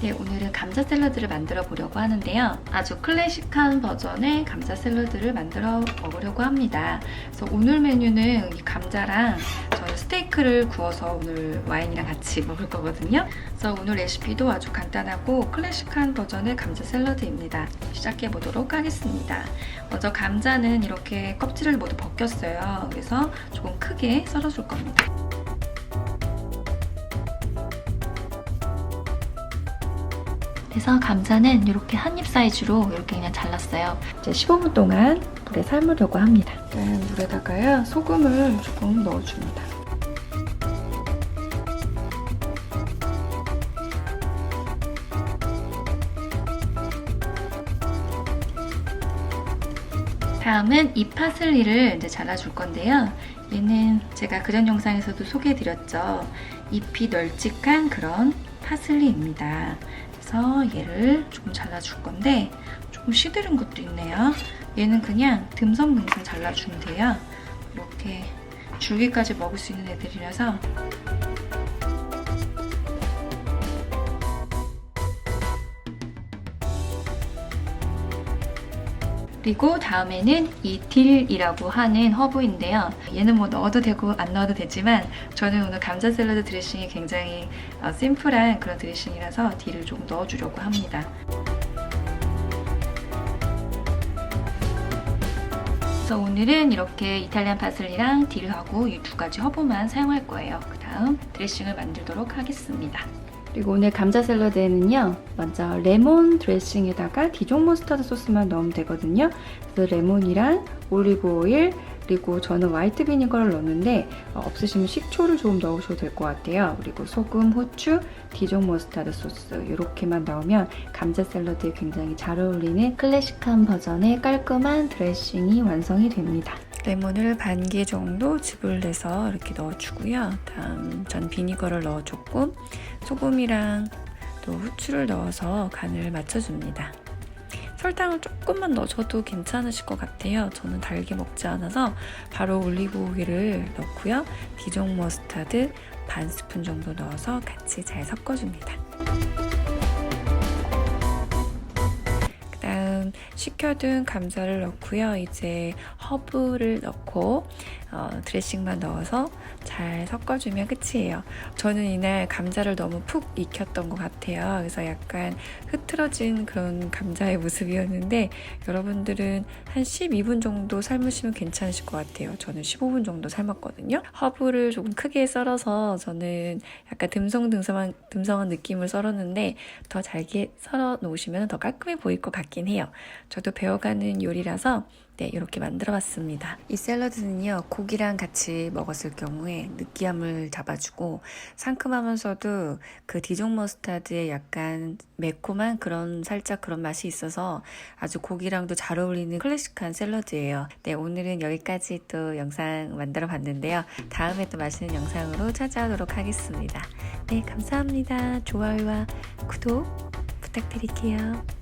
네, 오늘은 감자 샐러드를 만들어 보려고 하는데요. 아주 클래식한 버전의 감자 샐러드를 만들어 먹으려고 합니다. 그래서 오늘 메뉴는 이 감자랑 저는 스테이크를 구워서 오늘 와인이랑 같이 먹을 거거든요. 그래서 오늘 레시피도 아주 간단하고 클래식한 버전의 감자 샐러드입니다. 시작해 보도록 하겠습니다. 먼저 감자는 이렇게 껍질을 모두 벗겼어요. 그래서 조금 크게 썰어줄 겁니다. 그래서 감자는 이렇게 한 입 사이즈로 이렇게 그냥 잘랐어요. 이제 15분 동안 물에 삶으려고 합니다. 일단 물에다가요 소금을 조금 넣어줍니다. 다음은 이 파슬리를 이제 잘라줄 건데요. 얘는 제가 그전 영상에서도 소개해드렸죠. 잎이 널찍한 그런 파슬리입니다. 그래서 얘를 조금 잘라줄 건데 조금 시들은 것도 있네요. 얘는 그냥 듬성듬성 잘라주면 돼요. 이렇게 줄기까지 먹을 수 있는 애들이라서 그리고 다음에는 이 딜이라고 하는 허브인데요. 얘는 뭐 넣어도 되고 안 넣어도 되지만 저는 오늘 감자 샐러드 드레싱이 굉장히 어, 심플한 그런 드레싱이라서 딜을 좀 넣어주려고 합니다. 그래서 오늘은 이렇게 이탈리안 파슬리랑 딜하고 이 두 가지 허브만 사용할 거예요. 그 다음 드레싱을 만들도록 하겠습니다. 그리고 오늘 감자 샐러드에는요, 먼저 레몬 드레싱에다가 디종 머스타드 소스만 넣으면 되거든요. 그래서 레몬이랑 올리브 오일, 그리고 저는 화이트 비니거를 넣는데 어, 없으시면 식초를 조금 넣으셔도 될 것 같아요. 그리고 소금, 후추, 디종 머스타드 소스 이렇게만 넣으면 감자 샐러드에 굉장히 잘 어울리는 클래식한 버전의 깔끔한 드레싱이 완성이 됩니다. 레몬을 반 개 정도 즙을 내서 이렇게 넣어주고요. 다음 전 비니거를 넣어줬고 소금이랑 또 후추를 넣어서 간을 맞춰줍니다. 설탕을 조금만 넣어줘도 괜찮으실 것 같아요. 저는 달게 먹지 않아서 바로 올리브 오일을 넣고요. 디종 머스타드 반 스푼 정도 넣어서 같이 잘 섞어줍니다. 그다음 식혀둔 감자를 넣고요. 이제 허브를 넣고 어, 드레싱만 넣어서 잘 섞어주면 끝이에요. 저는 이날 감자를 너무 푹 익혔던 것 같아요. 그래서 약간 흐트러진 그런 감자의 모습이었는데 여러분들은 한 12분 정도 삶으시면 괜찮으실 것 같아요. 저는 15분 정도 삶았거든요. 허브를 조금 크게 썰어서 저는 약간 듬성듬성한 듬성한 느낌을 썰었는데 더 잘게 썰어 놓으시면 더 깔끔해 보일 것 같긴 해요. 저도 배워가는 요리라서 네, 이렇게 만들어 봤습니다. 이 샐러드는요, 고기랑 같이 먹었을 경우에 느끼함을 잡아주고 상큼하면서도 그 디종 머스타드의 약간 매콤한 그런 살짝 그런 맛이 있어서 아주 고기랑도 잘 어울리는 클래식한 샐러드예요. 네, 오늘은 여기까지 또 영상 만들어 봤는데요. 다음에 또 맛있는 영상으로 찾아오도록 하겠습니다. 네, 감사합니다. 좋아요와 구독 부탁드릴게요.